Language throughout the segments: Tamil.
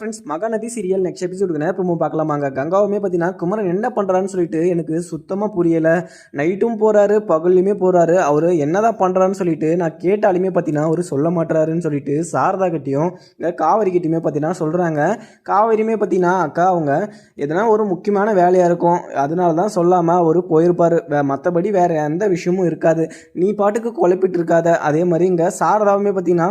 ஃப்ரெண்ட்ஸ் மகாநதி சீரியல் நெக்ஸ்ட் எபிசோடுக்கு நேரம் பார்க்கலாமாங்க? கங்காவுமே பார்த்தீங்கன்னா குமரன் என்ன பண்ணுறான்னு சொல்லிட்டு எனக்கு சுத்தமாக புரியலை. நைட்டும் போகிறாரு பகல்லையுமே போகிறாரு அவர் என்னதான் பண்ணுறான்னு சொல்லிட்டு நான் கேட்டாலுமே பார்த்தீங்கன்னா அவர் சொல்ல மாட்டுறாருன்னு சொல்லிட்டு சாரதா கிட்டேயும் இல்லை காவேரி கிட்டேயுமே பார்த்தீங்கன்னா சொல்கிறாங்க காவேரியுமே பார்த்தீங்கன்னா அக்கா அவங்க எதனா ஒரு முக்கியமான வேலையாக இருக்கும். அதனால தான் சொல்லாமல் அவர் போயிருப்பார். வே மற்றபடி வேறு எந்த விஷயமும் இருக்காது. நீ பாட்டுக்கு குழப்பிட்டு இருக்காத. அதே மாதிரி இங்கே சாரதாவுமே பார்த்தீங்கன்னா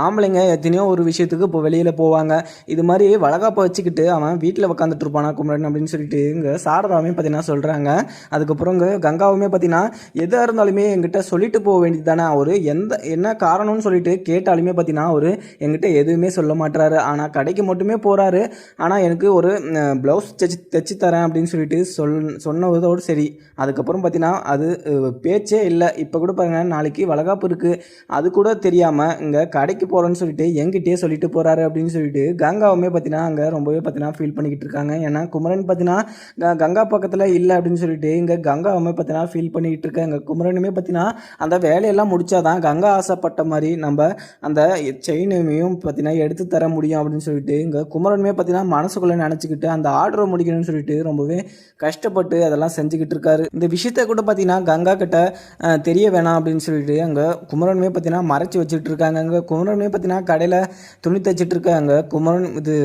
ஆம்பளைங்க எத்தனையோ ஒரு விஷயத்துக்கு இப்போ வெளியில் போவாங்க. இது மாதிரி வளகாப்பை வச்சுக்கிட்டு அவன் வீட்டில் உக்காந்துட்டு இருப்பானா குமரன் அப்படின்னு சொல்லிட்டு இங்கே சாரதாவுமே பார்த்தீங்கன்னா சொல்கிறாங்க அதுக்கப்புறம் இங்கே கங்காவுமே பார்த்தீங்கன்னா எதாக இருந்தாலுமே எங்கிட்ட சொல்லிட்டு போக வேண்டியது தானே அவர் எந்த என்ன காரணம்னு சொல்லிட்டு கேட்டாலுமே பார்த்தீங்கன்னா அவர் எங்கிட்ட எதுவுமே சொல்ல மாட்டுறாரு ஆனால் கடைக்கு மட்டுமே போகிறாரு ஆனால் எனக்கு ஒரு ப்ளவுஸ் தைச்சி தைச்சி தரேன் அப்படின்னு சொல்லிட்டு சொல் சொன்னதோடு சரி. அதுக்கப்புறம் பார்த்தீங்கன்னா அது பேச்சே இல்லை. இப்போ கூட பாருங்க நாளைக்கு வளகாப்பு இருக்குது அது கூட தெரியாமல் இங்கே கடைக்கு போகிறேன்னு சொல்லிட்டு எங்கிட்டே சொல்லிட்டு போகிறாரு அப்படின்னு சொல்லிட்டு கங்காவுமே பார்த்தீங்கன்னா அங்கே ரொம்பவே பார்த்தீங்கன்னா ஃபீல் பண்ணிக்கிட்டு இருக்காங்க. ஏன்னா குமரன் பார்த்தீங்கன்னா க- கங்கா பக்கத்தில் இல்லை அப்படின்னு சொல்லிட்டு இங்கே கங்காவுமே பார்த்தீங்கன்னா ஃபீல் பண்ணிக்கிட்டு இருக்காங்க. குமரனுமே பார்த்தீங்கன்னா அந்த வேலையெல்லாம் முடிச்சாதான் கங்கா ஆசைப்பட்ட மாதிரி நம்ம அந்த செயினையும் பார்த்தீங்கன்னா எடுத்து தர முடியும் அப்படின்னு சொல்லிட்டு இங்கே குமரனுமே பார்த்தீங்கன்னா மனசுக்குள்ளே நினச்சிக்கிட்டு அந்த ஆர்டரை முடிக்கணும்னு சொல்லிட்டு ரொம்பவே கஷ்டப்பட்டு அதெல்லாம் செஞ்சுக்கிட்டு இருக்காரு. இந்த விஷயத்த கூட பார்த்தீங்கன்னா கங்கா கிட்ட தெரிய வேணாம் அப்படின்னு சொல்லிட்டு அங்கே குமரனுமே பார்த்தீங்கன்னா மறைச்சி வச்சுட்டு இருக்காங்க. அங்கே குமரனுமே பார்த்தீங்கன்னா கடையில் துணி தைச்சிட்டு இருக்காங்க. குமரன் இது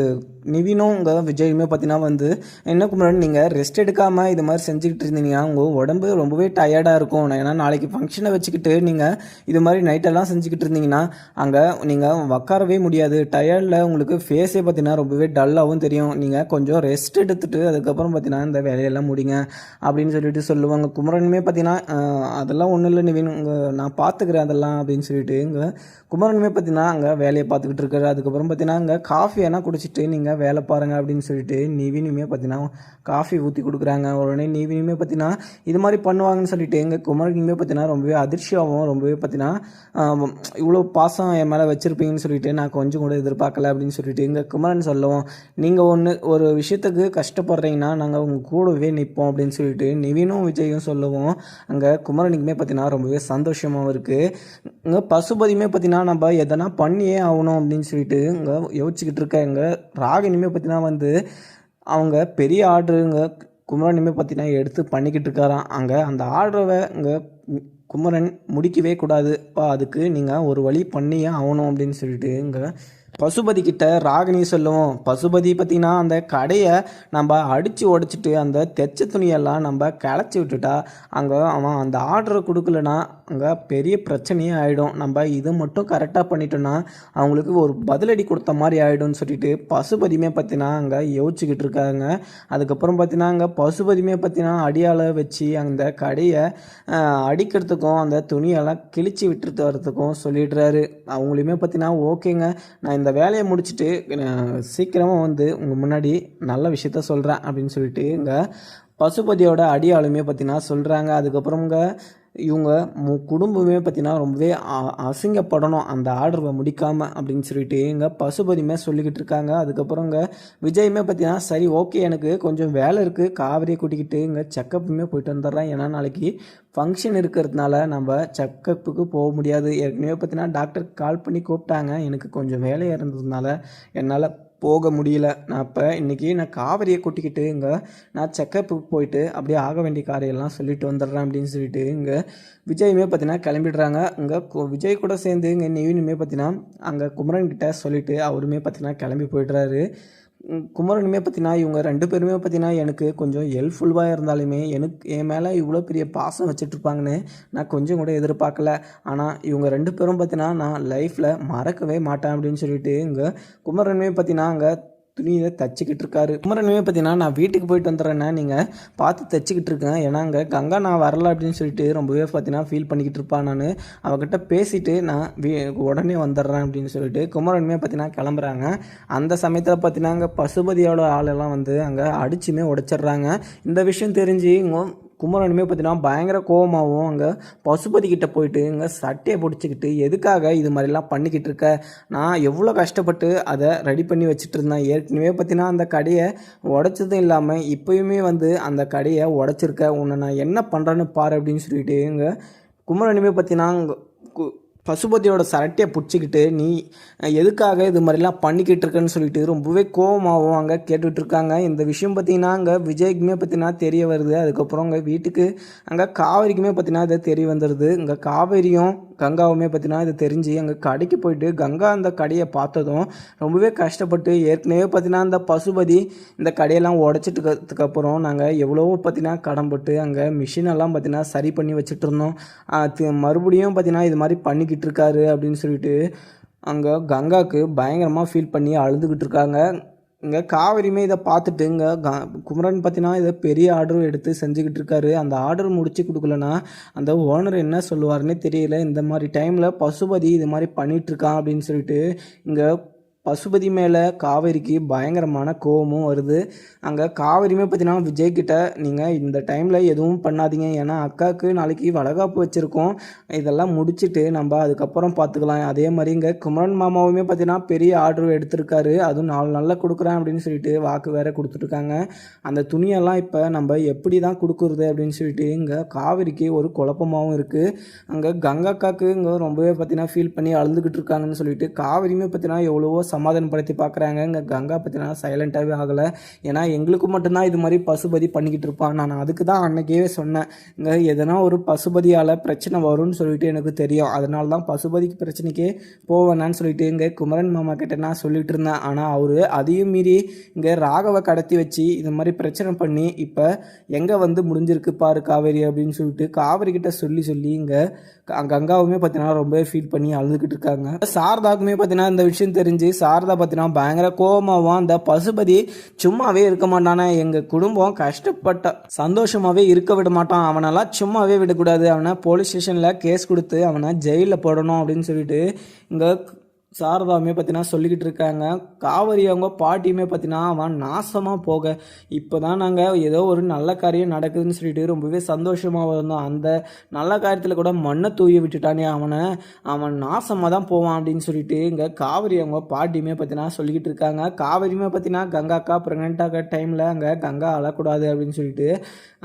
நிவினும் இங்கே விஜயுமே பார்த்தீங்கன்னா வந்து என்ன குமரன் நீங்கள் ரெஸ்ட் எடுக்காமல் இது மாதிரி செஞ்சுக்கிட்டு இருந்தீங்கன்னா உங்கள் உடம்பு ரொம்பவே டயர்டாக இருக்கும். ஏன்னா நாளைக்கு ஃபங்க்ஷனை வச்சுக்கிட்டு நீங்கள் இது மாதிரி நைட்டெல்லாம் செஞ்சுக்கிட்டு இருந்தீங்கன்னா அங்கே நீங்கள் உக்காரவே முடியாது. டயர்டில் உங்களுக்கு ஃபேஸே பார்த்தீங்கன்னா ரொம்பவே டல்லாகவும் தெரியும். நீங்கள் கொஞ்சம் ரெஸ்ட் எடுத்துட்டு அதுக்கப்புறம் பார்த்தீங்கன்னா இந்த வேலையெல்லாம் முடிங்க அப்படின்னு சொல்லிட்டு சொல்லுவாங்க. குமரனுமே பார்த்தீங்கன்னா அதெல்லாம் ஒன்றும் இல்லை நிவின். நான் பார்த்துக்கிறேன் அதெல்லாம் அப்படின்னு சொல்லிட்டு இங்கே குமரனுமே பார்த்தீங்கன்னா அங்கே வேலையை பார்த்துக்கிட்டு இருக்காரு. அதுக்கப்புறம் பார்த்தீங்கன்னா அங்கே காஃபி எல்லாம் குடிச்சிட்டு நீங்கள் வேலை பாருங்கள் அப்படின்னு சொல்லிட்டு நிவினுமே பார்த்தீங்கன்னா காஃபி ஊற்றி கொடுக்குறாங்க. உடனே நிவினுமே பார்த்தீங்கன்னா இது மாதிரி பண்ணுவாங்கன்னு சொல்லிட்டு எங்கள் குமரனுமே பார்த்தீங்கன்னா ரொம்பவே அதிர்ச்சியாகவும் ரொம்பவே பார்த்தீங்கன்னா இவ்வளோ பாசம் என் மேலே வச்சுருப்பீங்கன்னு சொல்லிட்டு நான் கொஞ்சம் கூட எதிர்பார்க்கல அப்படின்னு சொல்லிட்டு எங்கள் குமரன் சொல்லுவோம். நீங்கள் ஒன்று ஒரு விஷயத்துக்கு கஷ்டப்படுறீங்கன்னா நாங்கள் உங்கள் கூடவே நிற்போம் அப்படின்னு சொல்லிட்டு நிவினும் விஜயும் சொல்லுவோம். அங்கே குமரனுக்குமே பார்த்தீங்கன்னா ரொம்பவே சந்தோஷமாகவும் இருக்குது இங்கே பசுபதியுமே பார்த்தீங்கன்னா நம்ம எதனா பண்ணியே ஆகணும் அப்படின்னு சொல்லிட்டு இங்கே யோசிச்சுக்கிட்டு இருக்க இங்கே ராகினிமே பார்த்தீங்கன்னா வந்து அவங்க பெரிய ஆர்டருங்க குமரனுமே பார்த்தீங்கன்னா எடுத்து பண்ணிக்கிட்டு இருக்காராம். அங்கே அந்த ஆர்டரை இங்கே குமரன் முடிக்கவே கூடாதுப்பா அதுக்கு நீங்கள் ஒரு வழி பண்ணியே ஆகணும் அப்படின்னு சொல்லிட்டு இங்கே பசுபதி கிட்ட ராகினி சொல்லுவோம். பசுபதி பார்த்தீங்கன்னா அந்த கடையை நம்ம அடித்து உடைச்சிட்டு அந்த தைச்ச துணியெல்லாம் நம்ம கிளச்சி விட்டுட்டா அங்கே அவன் அந்த ஆர்டரை கொடுக்கலனா அங்கே பெரிய பிரச்சனையே ஆகிடும் நம்ம இது மட்டும் கரெக்டாக பண்ணிட்டோன்னா அவங்களுக்கு ஒரு பதிலடி கொடுத்த மாதிரி ஆகிடும்னு சொல்லிட்டு பசுபதியுமே பார்த்தீங்கன்னா அங்கே யோசிச்சுக்கிட்டு இருக்காங்க. அதுக்கப்புறம் பார்த்தீங்கன்னா அங்கே பசுபதியுமே பார்த்தீங்கன்னா அடியால் வச்சு அந்த கடையை அடிக்கிறதுக்கும் அந்த துணியெல்லாம் கிழிச்சு விட்டுட்டு வரதுக்கும் சொல்லிடுறாரு. அவங்களையுமே பார்த்தீங்கன்னா ஓகேங்க நான் இந்த வேலையை முடிச்சுட்டு சீக்கிரமாக வந்து உங்கள் முன்னாடி நல்ல விஷயத்த சொல்கிறேன் அப்படின்னு சொல்லிட்டு இங்கே பசுபதியோட அடியாளுமே பார்த்தீங்கன்னா சொல்கிறாங்க அதுக்கப்புறம் இங்கே இவங்க மு குடும்பமே பார்த்தீங்கன்னா ரொம்பவே அ- அசிங்கப்படணும். அந்த ஆர்டரை முடிக்காமல் அப்படின்னு சொல்லிட்டு இங்கே பசுபதியுமே சொல்லிக்கிட்டு இருக்காங்க. அதுக்கப்புறம் இங்கே விஜயுமே பார்த்தீங்கன்னா சரி ஓகே எனக்கு கொஞ்சம் வேலை இருக்குது காவிரியை கூட்டிக்கிட்டு இங்கே செக்கப்புமே போயிட்டு வந்துடுறேன். ஏன்னா நாளைக்கு ஃபங்க்ஷன் இருக்கிறதுனால நம்ம செக்கப்புக்கு போக முடியாது. ஏற்கனவே பார்த்தீங்கன்னா டாக்டருக்கு கால் பண்ணி கூப்பிட்டாங்க. எனக்கு கொஞ்சம் வேலையாக இருந்ததுனால என்னால் போக முடியல. நான் இப்போ இன்றைக்கி நான் காவிரியை கூட்டிக்கிட்டு இங்கே நான் செக்கப்புக்கு போயிட்டு அப்படியே ஆக வேண்டிய காரியெல்லாம் சொல்லிட்டு வந்துடுறேன் அப்படின்னு சொல்லிட்டு இங்கே விஜயுமே பார்த்தீங்கன்னா கிளம்பிடுறாங்க. இங்கே விஜய் கூட சேர்ந்து இங்கே நிவினுமே பார்த்தீங்கன்னா அங்கே குமரன் சொல்லிவிட்டு அவருமே பார்த்தீங்கன்னா கிளம்பி போயிடுறாரு. குமரனுமே பார்த்தீங்கன்னா இவங்க ரெண்டு பேருமே பார்த்தீங்கன்னா எனக்கு கொஞ்சம் ஹெல்ப்ஃபுல்லாக இருந்தாலுமே எனக்கு என் மேலே இவ்வளோ பெரிய பாசம் வச்சுட்ருப்பாங்கன்னு நான் கொஞ்சம் கூட எதிர்பார்க்கல. ஆனால் இவங்க ரெண்டு பேரும் பார்த்தினா நான் லைஃப்பில் மறக்கவே மாட்டேன் அப்படின்னு சொல்லிட்டு இங்கே குமரனுமே பார்த்தீங்கன்னா அங்கே துணியை தச்சுக்கிட்டு இருக்காரு குமரனுமே பார்த்தீங்கன்னா நான் வீட்டுக்கு போயிட்டு வந்துடுறேன்னா நீங்கள் பார்த்து தச்சுக்கிட்டு இருக்கேன். ஏன்னா அங்கே கங்கா நான் வரல அப்படின்னு சொல்லிட்டு ரொம்பவே பார்த்தீங்கன்னா ஃபீல் பண்ணிக்கிட்டு இருப்பான் நான். அவகிட்ட பேசிட்டு நான் வீ உடனே வந்துடுறேன் அப்படின்னு சொல்லிட்டு குமரனுமே பார்த்தீங்கன்னா கிளம்புறாங்க. அந்த சமயத்தில் பார்த்தீங்கன்னா அங்கே பசுபதியோட ஆளெல்லாம் வந்து அங்கே அடிச்சுமே உடைச்சிடுறாங்க. இந்த விஷயம் தெரிஞ்சு குமரனுமே பார்த்தீங்கன்னா பயங்கர கோவமாகவும் அங்கே பசுபதி கிட்டே போயிட்டு இங்கே சட்டையை பிடிச்சிக்கிட்டு எதுக்காக இது மாதிரிலாம் பண்ணிக்கிட்டு இருக்க? நான் எவ்வளோ கஷ்டப்பட்டு அதை ரெடி பண்ணி வச்சுட்டு இருந்தேன். ஏற்கனவே பார்த்தீங்கன்னா அந்த கடையை உடைச்சதும் இல்லாமல் இப்போயுமே வந்து அந்த கடையை உடச்சிருக்க. உன்னை நான் என்ன பண்ணுறேன்னு பாரு அப்படின்னு சொல்லிட்டு இங்கே குமரனுமே பார்த்தீங்கன்னா பசுபதியோட சரட்டையை பிடிச்சிக்கிட்டு நீ எதுக்காக இது மாதிரிலாம் பண்ணிக்கிட்டு இருக்கேன்னு சொல்லிட்டு ரொம்பவே கோவமாகவும் அங்கே கேட்டுட்டு இருக்காங்க இந்த விஷயம் பார்த்தீங்கன்னா அங்கே விஜய்க்குமே பார்த்தீங்கன்னா தெரிய வருது. அதுக்கப்புறம் அங்கே வீட்டுக்கு அங்கே காவேரிக்குமே பார்த்தீங்கன்னா அது தெரிய வந்துடுது இங்கே காவேரியும் கங்காவுமே பார்த்தீங்கன்னா இது தெரிஞ்சு அங்கே கடைக்கு போயிட்டு கங்கா அந்த கடையை பார்த்ததும் ரொம்பவே கஷ்டப்பட்டு ஏற்கனவே பார்த்தீங்கன்னா அந்த பசுபதி இந்த கடையெல்லாம் உடச்சிட்டுக்கிறதுக்கு அப்புறம் நாங்கள் எவ்வளவோ பார்த்தீங்கன்னா கடன்பட்டு அங்கே மிஷினெல்லாம் பார்த்தீங்கன்னா சரி பண்ணி வச்சுட்டு இருந்தோம் மறுபடியும் பார்த்தீங்கன்னா இது மாதிரி பண்ணிக்கிட்டு இருக்காரு அப்படின்னு சொல்லிட்டு அங்கே கங்காவுக்கு பயங்கரமாக ஃபீல் பண்ணி அழுதுகிட்டு இருக்காங்க. இங்கே காவேரியுமே இதை பார்த்துட்டு இங்கே கா குமரன் பார்த்தீங்கன்னா இதை பெரிய ஆர்டரும் எடுத்து செஞ்சுக்கிட்டு இருக்காரு. அந்த ஆர்டர் முடிச்சு கொடுக்கலனா அந்த ஓனர் என்ன சொல்லுவாருன்னே தெரியல. இந்த மாதிரி டைமில் பசுபதி இது மாதிரி பண்ணிட்டு இருக்கான் அப்படின்னு சொல்லிட்டு இங்கே பசுபதி மேலே காவேரிக்கு பயங்கரமான கோபமும் வருது. அங்கே காவேரியுமே பார்த்தீங்கன்னா விஜய்கிட்ட நீங்கள் இந்த டைமில் எதுவும் பண்ணாதீங்க. ஏன்னா அக்காவுக்கு நாளைக்கு வளகாப்பு வச்சுருக்கோம். இதெல்லாம் முடிச்சுட்டு நம்ம அதுக்கப்புறம் பார்த்துக்கலாம் அதே மாதிரி இங்கே குமரன் மாமாவுமே பார்த்தீங்கன்னா பெரிய ஆர்டர் எடுத்திருக்காரு. அதுவும் நாலு நாளில் கொடுக்குறேன் அப்படின்னு சொல்லிட்டு வாக்கு வேறு கொடுத்துட்ருக்காங்க. அந்த துணியெல்லாம் இப்போ நம்ம எப்படி தான் கொடுக்குறது அப்படின்னு சொல்லிட்டு இங்கே காவேரிக்கு ஒரு குழப்பமாகவும் இருக்குது அங்கே கங்காக்காக்கு இங்கே ரொம்பவே பார்த்தீங்கன்னா ஃபீல் பண்ணி அழுதுகிட்டு இருக்காங்கன்னு சொல்லிட்டு காவேரியுமே பார்த்தீங்கன்னா எவ்வளவோ சமாதானப்படுத்தி பார்க்குறாங்க. இங்கே கங்கா பற்றினா சைலண்ட்டாகவே ஆகலை. ஏன்னா எங்களுக்கு மட்டும்தான் இது மாதிரி பசுபதி பண்ணிக்கிட்டு இருப்பான் நான் அதுக்கு தான் அன்னைக்கே சொன்னேன். இங்கே எதனா ஒரு பசுபதியால் பிரச்சனை வரும்னு சொல்லிட்டு எனக்கு தெரியும். அதனால தான் பசுபதிக்கு பிரச்சனைக்கே போவேனான்னு சொல்லிட்டு இங்கே குமரன் மாமா கிட்ட நான் சொல்லிட்டு இருந்தேன். ஆனால் அவர் அதையும் மீறி இங்கே ராகவை கடத்தி வச்சு இது மாதிரி பிரச்சனை பண்ணி இப்போ எங்கே வந்து முடிஞ்சிருக்கு பாரு காவேரி அப்படின்னு சொல்லிட்டு காவேரி கிட்ட சொல்லி சொல்லி இங்கே கங்காவுமே பார்த்தீங்கன்னா ரொம்பவே ஃபீல் பண்ணி அழுதுகிட்டு இருக்காங்க. சாரதாக்குமே பார்த்தீங்கன்னா இந்த விஷயம் தெரிஞ்சு சாரதா பார்த்தீங்கன்னா பயங்கர கோபமாகவும் அந்த பசுபதி சும்மாவே இருக்க மாட்டானே. எங்கள் குடும்பம் கஷ்டப்பட்ட சந்தோஷமாகவே இருக்க விட மாட்டான். அவனெல்லாம் சும்மாவே விடக்கூடாது. அவனை போலீஸ் ஸ்டேஷனில் கேஸ் கொடுத்து அவனை ஜெயிலில் போடணும் அப்படின்னு சொல்லிட்டு இங்கே சாரதாவுமே பார்த்தீங்கன்னா சொல்லிக்கிட்டு இருக்காங்க. காவிரி அவங்க பாட்டியுமே பார்த்தீங்கன்னா அவன் நாசமாக போக. இப்போ தான் நாங்கள் ஏதோ ஒரு நல்ல காரியம் நடக்குதுன்னு சொல்லிட்டு ரொம்பவே சந்தோஷமாக இருந்தோம். அந்த நல்ல காரியத்தில் கூட மண்ணை தூவி விட்டுட்டானே அவனை. அவன் நாசமாக தான் போவான் அப்படின்னு சொல்லிட்டு இங்கே காவிரி அவங்க பாட்டியுமே பார்த்தீங்கன்னா சொல்லிக்கிட்டு இருக்காங்க. காவிரியுமே பார்த்தீங்கன்னா கங்காக்கா ப்ரெக்னென்ட்டாக டைமில் அங்கே கங்கா அழக்கூடாது அப்படின்னு சொல்லிட்டு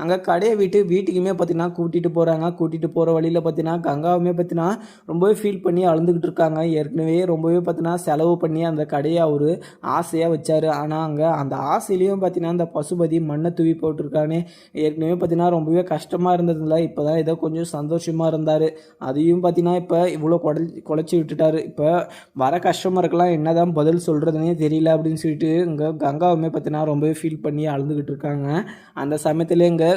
அங்கே கடையை விட்டு வீட்டுக்குமே பார்த்தீங்கன்னா கூட்டிகிட்டு போகிறாங்க கூட்டிகிட்டு போகிற வழியில் பார்த்தீங்கன்னா கங்காவுமே பார்த்தீங்கன்னா ரொம்பவே ஃபீல் பண்ணி அழுந்துக்கிட்டு இருக்காங்க. ஏற்கனவே ரொம்பவே பார்த்தீங்கன்னா செலவு பண்ணி அந்த கடையை அவர் ஆசையாக வச்சார். ஆனால் அங்கே அந்த ஆசையிலையும் பார்த்தீங்கன்னா அந்த பசுபதி மண்ணை தூவி போட்டிருக்கானே. ஏற்கனவே பார்த்தீங்கன்னா ரொம்பவே கஷ்டமாக இருந்ததில்ல இப்போ தான் ஏதோ கொஞ்சம் சந்தோஷமாக இருந்தார். அதையும் பார்த்தீங்கன்னா இப்போ இவ்வளோ குடல் குலைச்சி விட்டுட்டார். இப்போ வர கஸ்டமருக்கெல்லாம் என்ன தான் பதில் சொல்கிறதுனே தெரியல அப்படின்னு சொல்லிட்டு இங்கே கங்காவுமே பார்த்தீங்கன்னா ரொம்பவே ஃபீல் பண்ணி அழுதுகிட்டு இருக்காங்க. அந்த சமயத்தில் இங்கே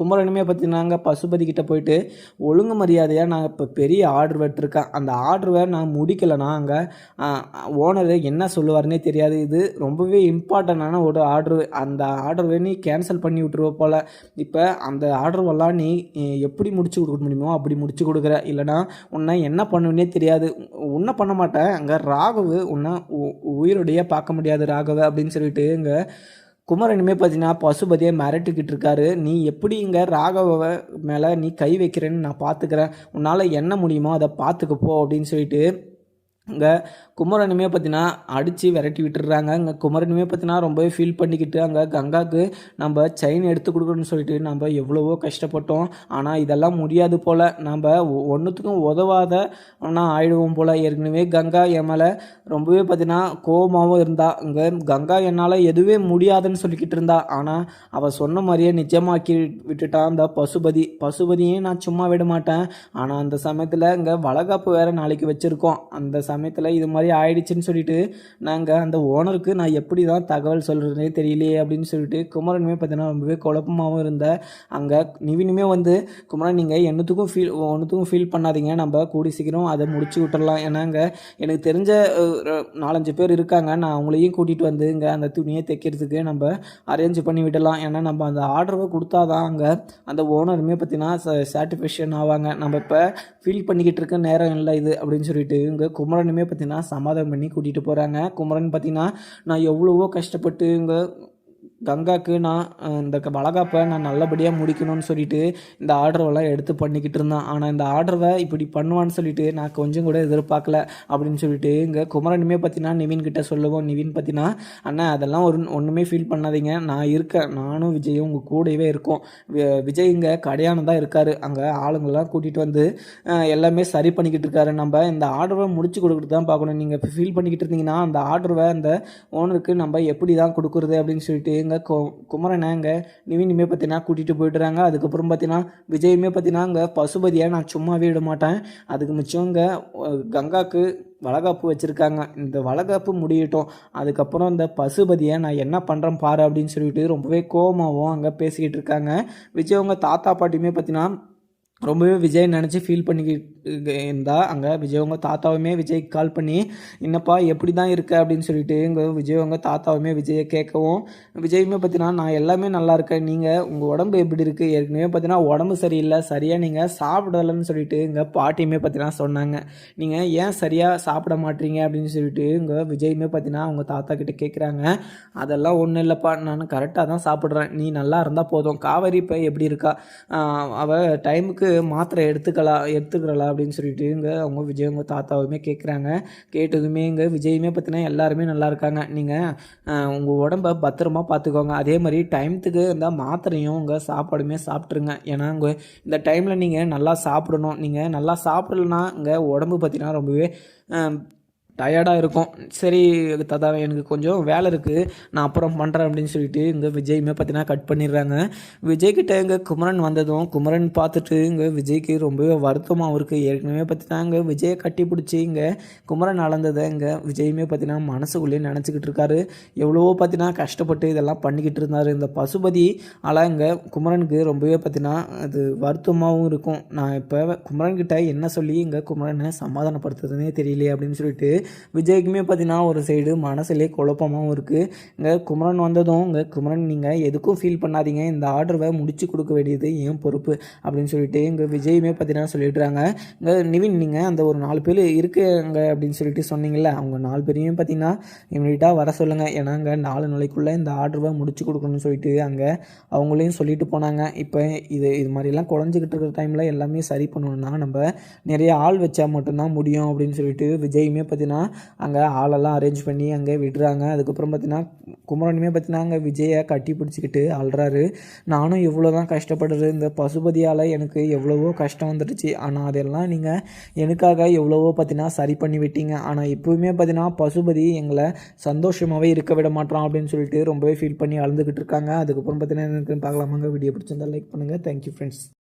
குமரனுமே பார்த்தீங்கன்னாங்க பசுபதி கிட்டே போயிட்டு ஒழுங்கு மரியாதையாக நான் இப்போ பெரிய ஆர்டர் வெட்டிருக்கேன் அந்த ஆர்டரை நான் முடிக்கலைன்னா அங்கே ஓனர் என்ன சொல்லுவாருன்னே தெரியாது. இது ரொம்பவே இம்பார்ட்டண்டான ஒரு ஆர்டர் அந்த ஆர்டரை நீ கேன்சல் பண்ணி விட்டுருவ போல். இப்போ அந்த ஆர்டர்வெல்லாம் நீ எப்படி முடிச்சு கொடுக்க முடியுமோ அப்படி முடிச்சு கொடுக்குற. இல்லைனா உன்னை என்ன பண்ணுவேனே தெரியாது. உன்னை பண்ண மாட்டேன். அங்கே ராகவு உன்னை உ- பார்க்க முடியாது ராகவ. அப்படின்னு சொல்லிட்டு இங்கே குமரனுமே பார்த்தீங்கன்னா பசுபதியை மிரட்டிக்கிட்டு இருக்காரு. நீ எப்படி இங்கே ராகவை மேலே நீ கை வைக்கிறேன்னு நான் பார்த்துக்கிறேன் உன்னால் என்ன முடியுமோ அதை பார்த்துக்கப்போ அப்படின்னு சொல்லிட்டு இங்கே குமரனுமே பார்த்தீங்கன்னா அடித்து விரட்டி விட்டுடுறாங்க இங்கே குமரனுமே பார்த்தீங்கன்னா ரொம்பவே ஃபீல் பண்ணிக்கிட்டு அங்கே கங்காவுக்கு நம்ம செயின் எடுத்து கொடுக்கணும்னு சொல்லிட்டு நம்ம எவ்வளவோ கஷ்டப்பட்டோம். ஆனால் இதெல்லாம் முடியாது போல். நம்ம ஒன்றுத்துக்கும் உதவாத ஆனால் ஆயிடுவோம் போல். ஏற்கனவே கங்கா என் மேலே ரொம்பவே பார்த்தீங்கன்னா கோபமாகவும் இருந்தா. இங்கே கங்கா என்னால் எதுவே முடியாதுன்னு சொல்லிக்கிட்டு இருந்தா. ஆனால் அவள் சொன்ன மாதிரியே நிஜமாக்கி விட்டுட்டான் அந்த பசுபதி. பசுபதியே நான் சும்மா விட மாட்டேன். ஆனால் அந்த சமயத்தில் இங்கே வளகாப்பு வேறு நாளைக்கு வச்சுருக்கோம். அந்த சமயத்தில் இது மாதிரி ஆயிடுச்சுன்னு சொல்லிட்டு நாங்கள் அந்த ஓனருக்கு நான் எப்படி தான் தகவல் சொல்கிறதுனே தெரியலையே அப்படின்னு சொல்லிட்டு குமரனுமே பார்த்தீங்கன்னா ரொம்பவே குழப்பமாகவும் இருந்த. அங்கே நிவினுமே வந்து குமரன் நீங்கள் என்னத்துக்கும் ஃபீல் ஒன்றுத்துக்கும் ஃபீல் பண்ணாதீங்க. நம்ம கூடி சீக்கிரம் அதை முடிச்சு ஏன்னா ஏன்னாங்க எனக்கு தெரிஞ்ச நாலஞ்சு பேர் இருக்காங்க. நான் அவங்களையும் கூட்டிகிட்டு வந்து இங்கே அந்த துணியை தைக்கிறதுக்கு நம்ம அரேஞ்ச் பண்ணி விடலாம். ஏன்னா நம்ம அந்த ஆர்டரை கொடுத்தாதான் அங்கே அந்த ஓனருமே பார்த்தீங்கன்னா சாட்டிஸ்ஃபேக்ஷன் ஆவாங்க. நம்ம இப்போ ஃபீல் பண்ணிக்கிட்டு இருக்க நேரம் இல்லை இது அப்படின்னு சொல்லிட்டு இங்கே குமரனுமே பார்த்தீங்கன்னா சமாதானம் பண்ணி கூட்டிகிட்டு போகிறாங்க குமரன் பார்த்தீங்கன்னா நான் எவ்வளவோ கஷ்டப்பட்டு இங்கே கங்காக்கு நான் இந்த க- வளகாப்பை நான் நல்லபடியாக முடிக்கணும்னு சொல்லிட்டு இந்த ஆர்டரெல்லாம் எடுத்து பண்ணிக்கிட்டு இருந்தேன். ஆனால் இந்த ஆர்டரை இப்படி பண்ணுவான்னு சொல்லிட்டு நான் கொஞ்சம் கூட எதிர்பார்க்கல அப்படின்னு சொல்லிட்டு இங்கே குமரனுமே பார்த்தீங்கன்னா நிவின் கிட்ட சொல்லுவோம். நிவின் பார்த்தீங்கன்னா அண்ணா அதெல்லாம் ஒரு ஒன்றுமே ஃபீல் பண்ணாதீங்க. நான் இருக்கேன். நானும் விஜயும் உங்கள் கூடவே இருக்கோம். வி- விஜய் இங்கே கடையான தான் இருக்கார். அங்கே ஆளுங்கெல்லாம் கூட்டிகிட்டு வந்து எல்லாமே சரி பண்ணிக்கிட்டு இருக்காரு. நம்ம இந்த ஆர்டரை முடிச்சு கொடுக்குறது தான் பார்க்கணும். நீங்கள் ஃபீல் பண்ணிக்கிட்டு இருந்தீங்கன்னா அந்த ஆர்டரை அந்த ஓனருக்கு நம்ம எப்படி தான் கொடுக்குறது? அப்படின்னு சொல்லிட்டு இங்கே கு குமரனை அங்கே நிவினுமே பார்த்தீங்கன்னா கூட்டிகிட்டு போயிட்டுறாங்க அதுக்கப்புறம் பார்த்தீங்கன்னா விஜயுமே பார்த்தீங்கன்னா அங்கே பசுபதியை நான் சும்மாவே விட மாட்டேன். அதுக்கு மிச்சம் இங்கே கங்காக்கு வளகாப்பு வச்சுருக்காங்க. இந்த வளகாப்பு முடியட்டும். அதுக்கப்புறம் இந்த பசுபதியை நான் என்ன பண்ணுறேன் பாரு அப்படின்னு சொல்லிட்டு ரொம்பவே கோவமாகவும் அங்கே பேசிக்கிட்டு இருக்காங்க. விஜய் அவங்க தாத்தா பாட்டியுமே பார்த்தீங்கன்னா ரொம்பவே விஜய் நினச்சி ஃபீல் பண்ணிக்கிட்டு இருந்தா. அங்கே விஜய் உங்கள் தாத்தாவுமே விஜய்க்கு கால் பண்ணி என்னப்பா எப்படி தான் இருக்க? அப்படின்னு சொல்லிட்டு இங்கே விஜய் உங்கள் தாத்தாவுமே விஜயை கேட்கவும் விஜயுமே பார்த்தீங்கன்னா நான் எல்லாமே நல்லா இருக்கேன். நீங்கள் உங்கள் உடம்பு எப்படி இருக்குது ஏற்கனவே பார்த்தீங்கன்னா உடம்பு சரியில்லை சரியாக நீங்கள் சாப்பிடலன்னு சொல்லிட்டு இங்கே பாட்டியுமே பார்த்தீங்கன்னா சொன்னாங்க. நீங்கள் ஏன் சரியாக சாப்பிட மாட்டீங்க? அப்படின்னு சொல்லிட்டு இங்கே விஜயுமே பார்த்தீங்கன்னா அவங்க தாத்தா கிட்டே கேட்குறாங்க அதெல்லாம் ஒன்றும் இல்லைப்பா. நான் கரெக்டாக தான் சாப்பிட்றேன். நீ நல்லா இருந்தால் போதும். காவேரி இப்போ எப்படி இருக்கா? அவள் டைமுக்கு அளவுக்கு மாத்திரை எடுத்துக்கலாம் எடுத்துக்கிறலா அப்படின்னு சொல்லிட்டு இங்கே அவங்க விஜய் உங்கள் தாத்தாவுமே கேட்குறாங்க கேட்டதுமே இங்கே விஜயுமே பார்த்தீங்கன்னா எல்லாருமே நல்லா இருக்காங்க. நீங்கள் உங்கள் உடம்ப பத்திரமா பார்த்துக்கோங்க அதே மாதிரி டைமத்துக்கு இந்த மாத்திரையும் உங்கள் சாப்பாடுமே சாப்பிட்ருங்க ஏன்னா உங்க இந்த டைமில் நீங்கள் நல்லா சாப்பிடணும். நீங்கள் நல்லா சாப்பிடலன்னா இங்கே உடம்பு பார்த்தீங்கன்னா ரொம்பவே டயர்டாக இருக்கும். சரி தாத்தா எனக்கு கொஞ்சம் வேலை இருக்குது நான் அப்புறம் பண்ணுறேன் அப்படின்னு சொல்லிட்டு இங்கே விஜயுமே பார்த்தீங்கன்னா கட் பண்ணிடுறாங்க. விஜய்கிட்ட இங்கே குமரன் வந்ததும் குமரன் பார்த்துட்டு இங்கே விஜய்க்கு ரொம்பவே வருத்தமாக இருக்குது ஏற்கனவே பார்த்தீங்கன்னா இங்கே விஜயை கட்டி பிடிச்சி இங்கே குமரன் அளந்ததை இங்கே விஜயுமே பார்த்தீங்கன்னா மனசுக்குள்ளேயே நினச்சிக்கிட்டு இருக்காரு. எவ்வளவோ பார்த்தீங்கன்னா கஷ்டப்பட்டு இதெல்லாம் பண்ணிக்கிட்டு இருந்தார். இந்த பசுபதி ஆனால் இங்கே குமரனுக்கு ரொம்பவே பார்த்தீங்கன்னா அது வருத்தமாகவும் இருக்கும். நான் இப்போ குமரன்கிட்ட என்ன சொல்லி இங்கே குமரனை சமாதானப்படுத்துறதுனே தெரியலையே அப்படின்னு சொல்லிட்டு விஜய்க்குமே பார்த்தீங்கன்னா ஒரு சைடு மனசுலேயே குழப்பமாகவும் இருக்குது இங்கே குமரன் வந்ததும் இங்கே குமரன் நீங்கள் எதுக்கும் ஃபீல் பண்ணாதீங்க. இந்த ஆர்டரை முடிச்சு கொடுக்க வேண்டியது ஏன் பொறுப்பு அப்படின்னு சொல்லிட்டு இங்கே விஜயுமே பார்த்தீங்கன்னா சொல்லிடுறாங்க. இங்கே நிவின் நீங்கள் அந்த ஒரு நாலு பேர் இருக்குங்க அப்படின்னு சொல்லிட்டு சொன்னீங்கல்ல அவங்க நாலு பேரையுமே பார்த்தீங்கன்னா இமீடியட்டாக வர சொல்லுங்கள் ஏன்னா அங்கே நாலு நாளைக்குள்ளே இந்த ஆர்டரை முடிச்சு கொடுக்கணும்னு சொல்லிட்டு அங்கே அவங்களையும் சொல்லிட்டு போனாங்க. இப்போ இது இது மாதிரிலாம் குறைஞ்சிக்கிட்டு இருக்கிற டைமில் எல்லாமே சரி பண்ணணும்னா நம்ம நிறைய ஆள் வச்சா மட்டும்தான் முடியும் அப்படின்னு சொல்லிட்டு விஜயுமே பார்த்தீங்கன்னா அங்கே ஆளெல்லாம் அரேஞ்ச் பண்ணி அங்கே விடுறாங்க. அதுக்கப்புறம் பார்த்தீங்கன்னா குமரனுமே பார்த்தீங்கன்னா அங்கே விஜயை கட்டி பிடிச்சிக்கிட்டு அழுறாரு. நானும் எவ்வளோ தான் கஷ்டப்படுறது. இந்த பசுபதியால் எனக்கு எவ்வளவோ கஷ்டம் வந்துடுச்சு. ஆனால் அதெல்லாம் நீங்கள் எனக்காக எவ்வளவோ பார்த்தீங்கன்னா சரி பண்ணி விட்டீங்க. ஆனால் இப்போவுமே பார்த்தீங்கன்னா பசுபதி எங்களை சந்தோஷமாகவே இருக்க விட மாட்டோம் அப்படின்னு சொல்லிட்டு ரொம்பவே ஃபீல் பண்ணி அழுதுகிட்டு இருக்காங்க. அதுக்கப்புறம் பார்த்தீங்கன்னா எனக்கு பார்க்கலாமாங்க வீடியோ பிடிச்சிருந்தா லைக் பண்ணுங்கள் தேங்க்யூ ஃப்ரெண்ட்ஸ்